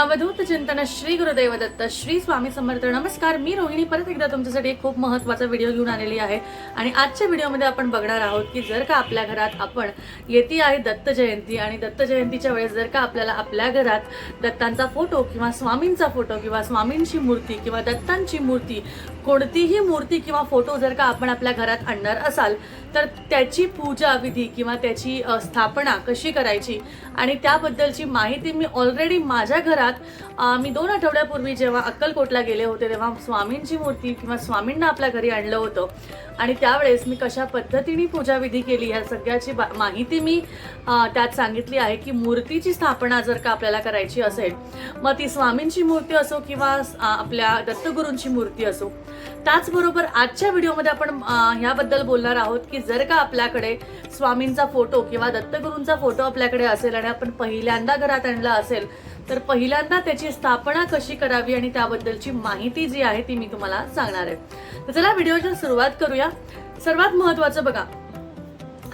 अवधूत चिंतन श्री गुरुदेव दत्त श्री स्वामी समर्थ. नमस्कार मी रोहिणी. परत एकदा तुमच्यासाठी एक खूप महत्त्वाचा व्हिडिओ घेऊन आलेली आहे. आणि आजच्या व्हिडिओमध्ये आपण बघणार आहोत की जर का आपल्या घरात आपण येते आहे दत्त जयंती आणि दत्त जयंतीच्या वेळेस जर का आपल्याला आपल्या घरात दत्तांचा फोटो किंवा स्वामींचा फोटो किंवा स्वामींची मूर्ती किंवा दत्तांची मूर्ती कोणतीही मूर्ती किंवा फोटो जर का आपण आपल्या घरात आणणार असाल तर त्याची पूजा विधी किंवा त्याची स्थापना कशी करायची? आणि त्याबद्दलची माहिती मी ऑलरेडी माझ्या घरात मी दोन आठवड्यापूर्वी जेव्हा अक्कलकोटला गेले होते तेव्हा स्वामींची मूर्ती किंवा स्वामींना आपल्या घरी आणलं होतं. आणि त्यावेळेस मी कशा पद्धतीने पूजाविधी केली या सगळ्याची माहिती मी त्यात सांगितली आहे की मूर्तीची स्थापना जर का आपल्याला करायची असेल मग ती स्वामींची मूर्ती असो किंवा आपल्या दत्तगुरूंची मूर्ती असो त्याचबरोबर आजच्या व्हिडिओमध्ये आपण ह्याबद्दल बोलणार आहोत की जर का आपल्याकडे स्वामींचा फोटो किंवा दत्तगुरूंचा फोटो आपल्याकडे असेल आणि आपण पहिल्यांदा घरात आणला असेल तर पहिल्यांदा त्याची स्थापना कशी करावी आणि त्याबद्दलची माहिती जी आहे ती मी तुम्हाला सांगणार आहे. तर चला व्हिडिओच्या सुरुवात करूया. सर्वात महत्वाचं बघा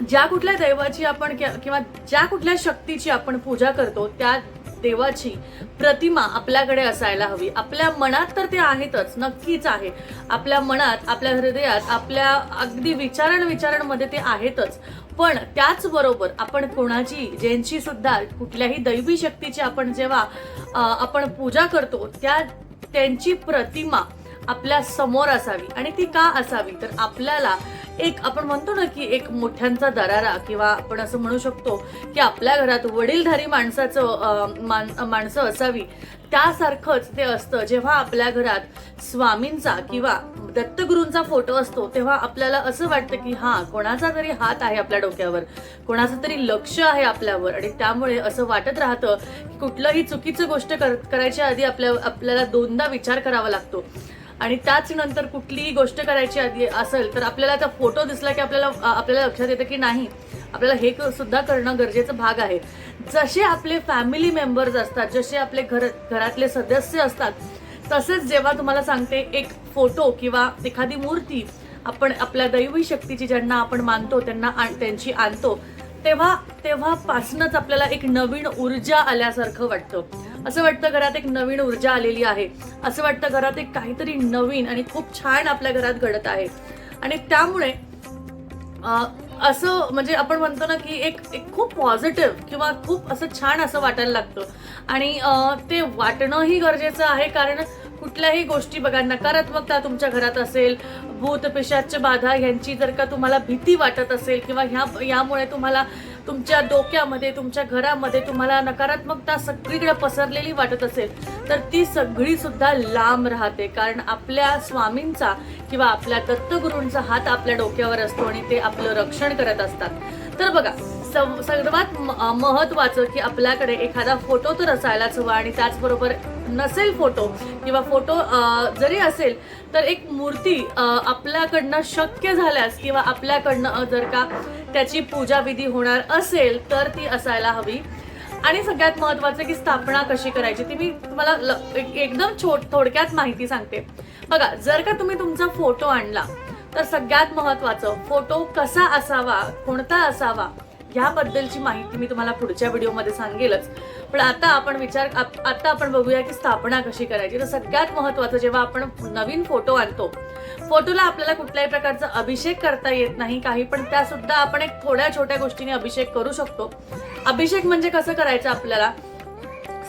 ज्या कुठल्या दैवाची आपण किंवा ज्या कुठल्या शक्तीची आपण पूजा करतो त्या देवाची प्रतिमा आपल्याकडे असायला हवी. आपल्या मनात तर ते आहेतच नक्कीच आहे. आपल्या मनात आपल्या हृदयात आपल्या अगदी विचारण विचारांमध्ये ते आहेतच. पण त्याचबरोबर आपण कोणाची ज्यांची सुद्धा कुठल्याही दैवी शक्तीची आपण जेव्हा आपण पूजा करतो त्या त्यांची प्रतिमा आपल्यासमोर असावी आणि ती का असावी? तर आपल्याला एक आपण म्हणतो ना की एक मोठ्यांचा दरारा किंवा आपण असं म्हणू शकतो की आपल्या घरात वडीलधारी माणसाचं मान- माणसं असावी त्यासारखंच ते असतं. जेव्हा आपल्या घरात स्वामींचा किंवा दत्तगुरूंचा फोटो असतो तेव्हा आपल्याला असं वाटतं की हा कोणाचा तरी हात आहे आपल्या डोक्यावर कोणाचं तरी लक्ष आहे आपल्यावर. आणि त्यामुळे असं वाटत राहतं की कुठलंही चुकीचं गोष्ट कर- करायच्या आधी आपल्या आपल्याला दोनदा विचार करावा लागतो. आणि त्याच नंतर कुठलीही गोष्ट करायची आधी असेल तर आपल्याला त्या फोटो दिसला की आपल्याला आपल्याला लक्षात येतं की नाही आपल्याला हे क- सुद्धा करणं गरजेचं भाग आहे. जसे आपले फॅमिली मेंबर्स असतात जसे आपले घर घरातले सदस्य असतात तसेच जेव्हा तुम्हाला सांगते एक फोटो किंवा एखादी मूर्ती आपण आपल्या दैवी शक्तीची ज्यांना आपण मानतो त्यांना आण- त्यांची आणतो तेव्हा तेव्हापासूनच आपल्याला एक नवीन ऊर्जा आल्यासारखं वाटतं. असं वाटतं घरात एक नवीन ऊर्जा आलेली आहे. असं वाटतं घरात एक काहीतरी नवीन आणि खूप छान आपल्या घरात घडत आहे. आणि त्यामुळे असं म्हणजे आपण म्हणतो ना की एक एक खूप पॉझिटिव्ह किंवा खूप असं छान असं वाटायला लागतं. आणि ते वाटणंही गरजेचं आहे कारण कुठल्याही गोष्टी बघा नकारात्मकता तुमच्या घरात असेल भूत पिशाच बाधा यांची जर का तुम्हाला भीती वाटत असेल किंवा ह्या यामुळे तुम्हाला तुमच्या डोक्यामध्ये तुमच्या घरामध्ये तुम्हाला नकारात्मकता सगळीकडे पसरलेली वाटत असेल तर ती सगळी सुद्धा लांब राहते. कारण आपल्या स्वामींचा किंवा आपल्या दत्तगुरूंचा हात आपल्या डोक्यावर असतो आणि ते आपलं रक्षण करत असतात. तर बघा सर्वात महत्वाचं की आपल्याकडे एखादा फोटो तर असायलाच हवा आणि त्याचबरोबर नसेल फोटो किंवा फोटो जरी असेल तर एक मूर्ती आपल्याकडनं शक्य झाल्यास किंवा आपल्याकडनं जर का त्याची पूजाविधी होणार असेल तर ती असायला हवी. आणि सगळ्यात महत्वाचं की स्थापना कशी करायची ती मी तुम्हाला ल- एकदम छोट थोडक्यात माहिती सांगते. बघा जर का तुम्ही तुमचा फोटो आणला तर सगळ्यात महत्वाचं फोटो कसा असावा कोणता असावा ह्याबद्दलची माहिती मी तुम्हाला पुढच्या व्हिडिओमध्ये सांगेलच. पण आता आपण विचार आप- आता आपण बघूया की स्थापना कशी करायची. तर सगळ्यात महत्वाचं जेव्हा आपण नवीन फोटो आणतो फोटोला आपल्याला कुठल्याही प्रकारचा अभिषेक करता येत नाही काही पण त्यासुद्धा आपण एक थोड्या छोट्या गोष्टीने अभिषेक करू शकतो. अभिषेक म्हणजे कसं करायचं आपल्याला?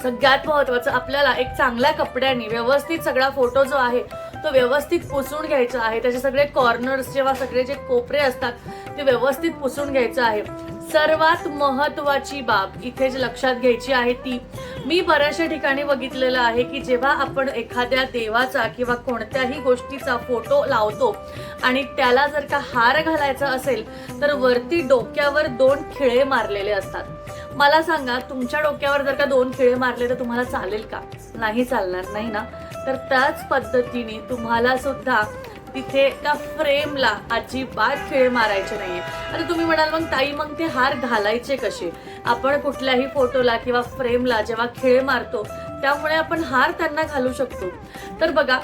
सगळ्यात महत्वाचं आपल्याला एक चांगल्या कपड्याने व्यवस्थित सगळा फोटो जो आहे तो व्यवस्थित पुसून घ्यायचा आहे. त्याचे सगळे कॉर्नर्स जेव्हा सगळे जे कोपरे असतात ते व्यवस्थित पुसून घ्यायचं आहे. सर्वात महत्वाची बाब इथे जे लक्षात घ्यायची आहे ती. मी बऱ्याचशा ठिकाणी बघितलेलं आहे की जेव्हा आपण एखाद्या देवाचा किंवा कोणत्याही गोष्टीचा फोटो लावतो आणि त्याला जर का हार घालायचा असेल तर वरती डोक्यावर दोन खिळे मारलेले असतात. मला सांगा तुमच्या डोक्यावर जर का दोन खिळे मारले तर तुम्हाला चालेल का? नाही चालणार नाही ना? तर त्याच पद्धतीने तुम्हाला सुद्धा तिथे त्या फ्रेमला अजिबात खिळे मारायचे नाहीये. आता तुम्ही म्हणाल मग ताई मग ते हार घालायचे कसे? आपण कुठल्याही फोटोला किंवा फ्रेमला जेव्हा खिळे मारतो त्यामुळे आपण हार त्यांना घालू शकतो. तर बघा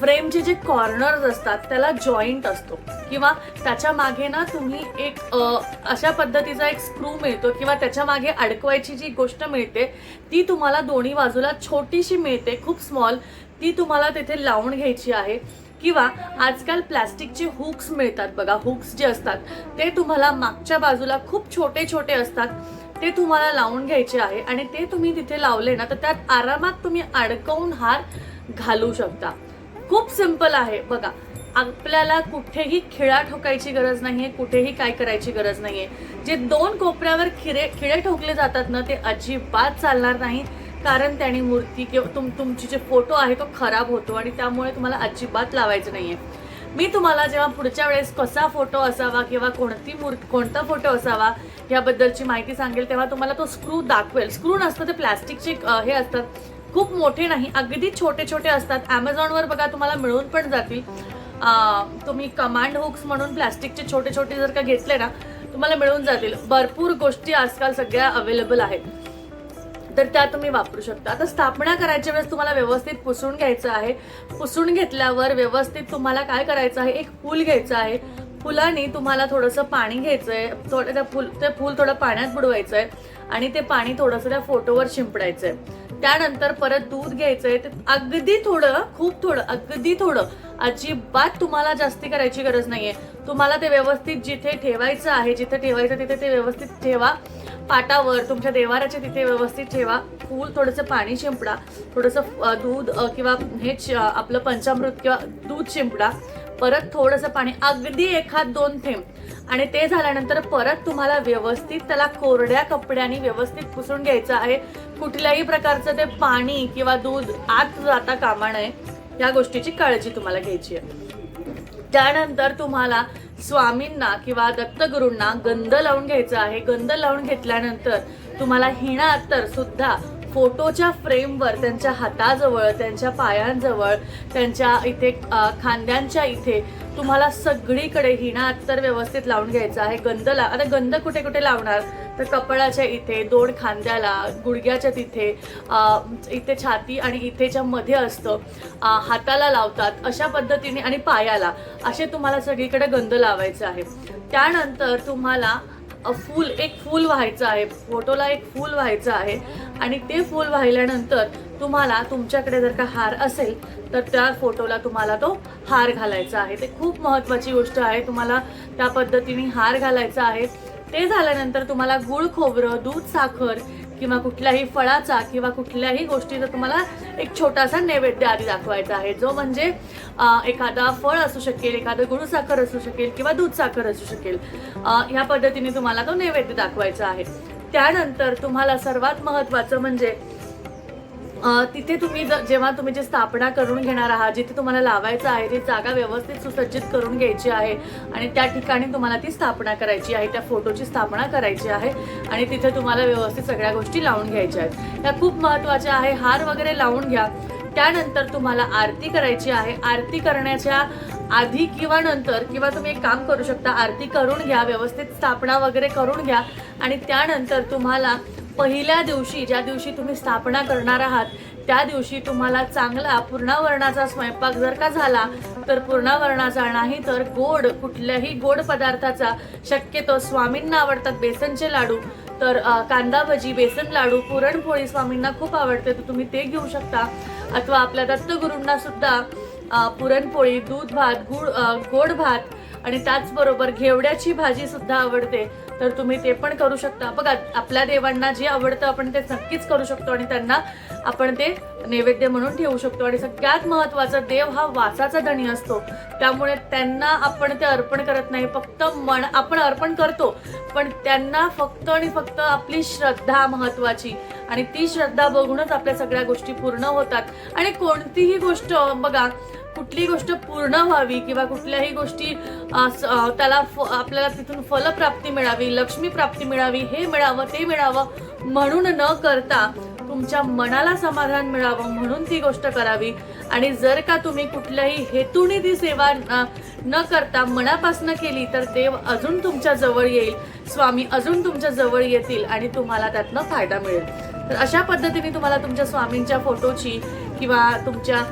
फ्रेमचे जे कॉर्नर्स असतात त्याला जॉईंट असतो. किंवा त्याच्यामागे ना तुम्ही एक अशा पद्धतीचा एक स्क्रू मिळतो किंवा त्याच्यामागे अडकवायची जी गोष्ट मिळते ती तुम्हाला दोन्ही बाजूला छोटीशी मिळते खूप स्मॉल. ती तुम्हाला तिथे लावून घ्यायची आहे. किंवा आजकाल प्लॅस्टिकचे हुक्स मिळतात बघा हुक्स जे असतात ते तुम्हाला मागच्या बाजूला खूप छोटे छोटे असतात ते तुम्हाला लावून घ्यायचे आहे आणि ते तुम्ही तिथे लावले ना तर त्यात आरामात तुम्ही अडकवून हार घालू शकता. खूप सिंपल आहे बघा. आपल्याला कुठेही खिळा ठोकायची गरज नाहीये कुठेही काय करायची गरज नाहीये. जे दोन कोपऱ्यावर खिरे खिळे ठोकले जातात ना ते अजिबात चालणार नाही कारण त्याने मूर्ती किंवा तुम तुमची जे फोटो आहे तो खराब होतो आणि त्यामुळे तुम्हाला अजिबात लावायचं नाहीये. मी तुम्हाला जेव्हा पुढच्या वेळेस कसा फोटो असावा किंवा कोणती मूर् कोणता फोटो असावा याबद्दलची माहिती सांगेल तेव्हा तुम्हाला तो स्क्रू दाखवेल. स्क्रू नसतं ते प्लॅस्टिकचे हे असतात. खूप मोठे नाही अगदी छोटे छोटे असतात. ॲमेझॉनवर बघा तुम्हाला मिळून पण जातील. तुम्ही कमांड हुक्स म्हणून प्लॅस्टिकचे छोटे छोटे जर का घेतले ना तुम्हाला मिळून जातील. भरपूर गोष्टी आजकाल सगळ्या अवेलेबल आहेत. तर त्या तुम्ही वापरू शकता. आता स्थापना करायच्या वेळेस तुम्हाला व्यवस्थित पुसून घ्यायचं आहे. पुसून घेतल्यावर व्यवस्थित तुम्हाला काय करायचं आहे? एक फूल घ्यायचं आहे. फुलाने तुम्हाला थोडंसं पाणी घ्यायचं आहे थोडं त्या फुल ते फूल थोडं पाण्यात बुडवायचं आहे आणि ते पाणी थोडंसं त्या फोटोवर शिंपडायचं आहे त्यानंतर परत दूध घ्यायचं आहे ते अगदी थोडं खूप थोडं अगदी थोडं अजिबात तुम्हाला जास्ती करायची गरज नाहीये. तुम्हाला ते व्यवस्थित जिथे ठेवायचं आहे जिथे ठेवायचं तिथे ते व्यवस्थित ठेवा. पाटावर तुमच्या देवाराच्या तिथे व्यवस्थित ठेवा. फूल थोडंसं पाणी शिंपडा. थोडंसं दूध किंवा हे आपलं पंचामृत किंवा दूध शिंपडा. परत थोडंसं पाणी अगदी एखाद दोन थेंब. आणि ते झाल्यानंतर परत तुम्हाला व्यवस्थित त्याला कोरड्या कपड्याने व्यवस्थित पुसून घ्यायचं आहे. कुठल्याही प्रकारचं ते पाणी किंवा दूध आत जाता कामा नये. या गोष्टीची काळजी तुम्हाला घ्यायची आहे. त्यानंतर तुम्हाला स्वामींना किंवा दत्तगुरूंना गंध लावून घ्यायचा आहे. गंध लावून घेतल्यानंतर तुम्हाला हिणा तर सुद्धा फोटोच्या फ्रेमवर त्यांच्या हाताजवळ त्यांच्या पायांजवळ त्यांच्या इथे खांद्यांच्या इथे तुम्हाला सगळीकडे हिणा अत्तर व्यवस्थित लावून घ्यायचा आहे. गंध ला आता गंध कुठे कुठे लावणार? तर कपाळाच्या इथे दोन खांद्याला गुडघ्याच्या तिथे इथे छाती आणि इथेच्या मध्ये असतं. हाताला लावतात अशा पद्धतीने आणि पायाला. असे तुम्हाला सगळीकडे गंध लावायचं आहे. त्यानंतर तुम्हाला फूल एक फूल व्हायचं आहे. फोटोला एक फूल व्हायचं आहे. आणि ते फूल वाहिल्यानंतर तुम्हाला तुमच्याकडे जर का हार असेल तर त्या फोटोला तुम्हाला तो हार घालायचा आहे. ते खूप महत्त्वाची गोष्ट आहे. तुम्हाला त्या पद्धतीने हार घालायचा आहे. ते झाल्यानंतर तुम्हाला गुळ खोबरं दूध साखर किंवा कुठल्याही फळाचा किंवा कुठल्याही गोष्टीचा तुम्हाला एक छोटासा नैवेद्य आधी दाखवायचा आहे. जो म्हणजे एखादा फळ असू शकेल एखादं गुळ साखर असू शकेल किंवा दूध साखर असू शकेल ह्या पद्धतीने तुम्हाला तो नैवेद्य दाखवायचा आहे. त्यानंतर तुम्हाला सर्वात महत्त्वाचं म्हणजे तिथे तुम्ही जर जेव्हा तुम्ही जे स्थापना करून घेणार आहात जिथे तुम्हाला लावायचं आहे ती जागा व्यवस्थित सुसज्जित करून घ्यायची आहे आणि त्या ठिकाणी तुम्हाला ती स्थापना करायची आहे त्या फोटोची स्थापना करायची आहे आणि तिथे तुम्हाला व्यवस्थित सगळ्या गोष्टी लावून घ्यायच्या आहेत. त्या खूप महत्त्वाच्या आहे हार वगैरे लावून घ्या. त्यानंतर तुम्हाला आरती करायची आहे. आरती करण्याच्या आधी किंवा नंतर किंवा तुम्ही एक काम करू शकता आरती करून घ्या व्यवस्थित स्थापना वगैरे करून घ्या आणि त्यानंतर तुम्हाला पहिल्या दिवशी ज्या दिवशी तुम्ही स्थापना करणार आहात त्या दिवशी तुम्हाला चांगला पूर्णावरणाचा स्वयंपाक जर का झाला तर पूर्णावरणाचा नाही तर गोड कुठल्याही गोड पदार्थाचा शक्यतो स्वामींना आवडतात बेसनचे लाडू. तर कांदा भजी बेसन लाडू पुरणपोळी स्वामींना खूप आवडते तर तुम्ही ते घेऊ शकता. अथवा आपल्या दत्तगुरूंना सुद्धा पुरणपोळी दूध भात गुड गोड भात आणि त्याचबरोबर घेवड्याची भाजी सुद्धा आवडते. तर तुम्ही ते पण करू शकता. बघा आपल्या देवांना जे आवडतं आपण ते नक्कीच करू शकतो आणि त्यांना आपण ते नैवेद्य म्हणून ठेवू शकतो आणि सगळ्यात महत्त्वाचा देव हा वासाचा धनी असतो. त्यामुळे त्यांना आपण ते अर्पण करत नाही फक्त मन आपण अर्पण करतो. पण त्यांना फक्त आणि फक्त आपली श्रद्धा महत्वाची आणि ती श्रद्धा बघूनच आपल्या सगळ्या गोष्टी पूर्ण होतात. आणि कोणतीही गोष्ट बघा कुठली गोष्ट पूर्ण व्हावी किंवा कुठल्याही गोष्टी त्याला फ- आपल्याला तिथून फलप्राप्ती मिळावी लक्ष्मी प्राप्ती मिळावी हे मिळावं ते मिळावं म्हणून न करता तुमच्या मनाला समाधान मिळावं म्हणून ती गोष्ट करावी. आणि जर का तुम्ही कुठल्याही हेतूने ती सेवा न करता मनापासनं केली तर देव अजून तुमच्या जवळ येईल. स्वामी अजून तुमच्या जवळ येतील आणि तुम्हाला त्यातनं फायदा मिळेल. तर अशा पद्धतीने तुम्हाला तुमच्या स्वामींच्या फोटोची किंवा तुमच्या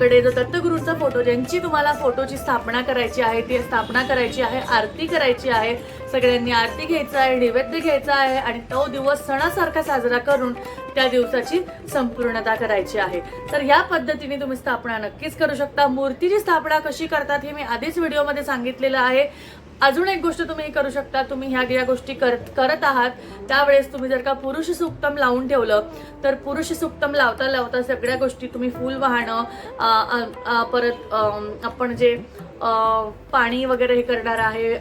कडे जो दत्तगुरूंचा फोटो ज्यांची तुम्हाला फोटोची स्थापना करायची आहे ती स्थापना करायची आहे आरती करायची आहे सगळ्यांनी आरती घ्यायचं आहे नैवेद्य घ्यायचा आहे आणि तो दिवस सणासारखा साजरा करून त्या दिवसाची संपूर्णता करायची आहे. तर या पद्धतीने तुम्ही स्थापना नक्कीच करू शकता. मूर्तीची स्थापना कशी करतात हे मी आधीच व्हिडिओमध्ये सांगितलेलं आहे. अजून एक गोष्ट तुम्ही हे करू शकता तुम्ही ह्या ज्या गोष्टी करत करत आहात त्यावेळेस तुम्ही जर का पुरुष सुक्तम लावून ठेवलं तर पुरुष सुक्तम लावता लावता सगळ्या गोष्टी तुम्ही फुल वाहणं परत आपण जे पाणी वगैरे हे करणार आहे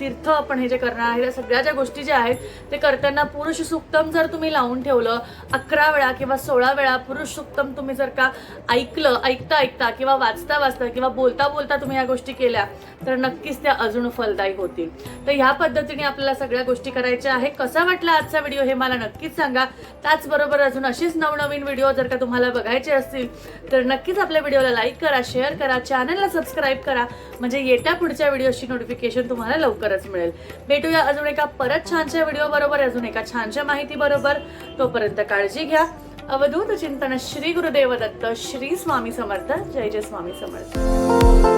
तीर्थ आपण हे जे करणार आहे त्या सगळ्या ज्या गोष्टी ज्या आहेत ते करताना पुरुष सुक्तम जर तुम्ही लावून ठेवलं अकरा वेळा किंवा सोळा वेळा पुरुष सुक्तम तुम्ही जर का ऐकलं ऐकता ऐकता किंवा वाचता वाचता किंवा बोलता बोलता तुम्ही या गोष्टी केल्या तर नक्कीच त्या अजून फलदायी होतील. तर ह्या पद्धतीने आपल्याला सगळ्या गोष्टी करायच्या आहे कसा वाटला आजचा व्हिडिओ हे मला नक्कीच सांगा. त्याचबरोबर अजून अशीच नवनवीन व्हिडिओ जर का तुम्हाला बघायचे असतील तर नक्कीच आपल्या व्हिडिओला लाईक करा शेअर करा चॅनलला सबस्क्राईब करा. म्हणजे येत्या पुढच्या व्हिडिओची नोटिफिकेशन तुम्हाला लवकरच मिळेल. भेटूया अजून एका परत छानशा व्हिडिओ बरोबर अजून एका छानशा माहिती बरोबर. तोपर्यंत काळजी घ्या. अवधूत चिंतन श्री गुरुदेव दत्त श्री स्वामी समर्थ. जय जय स्वामी समर्थ.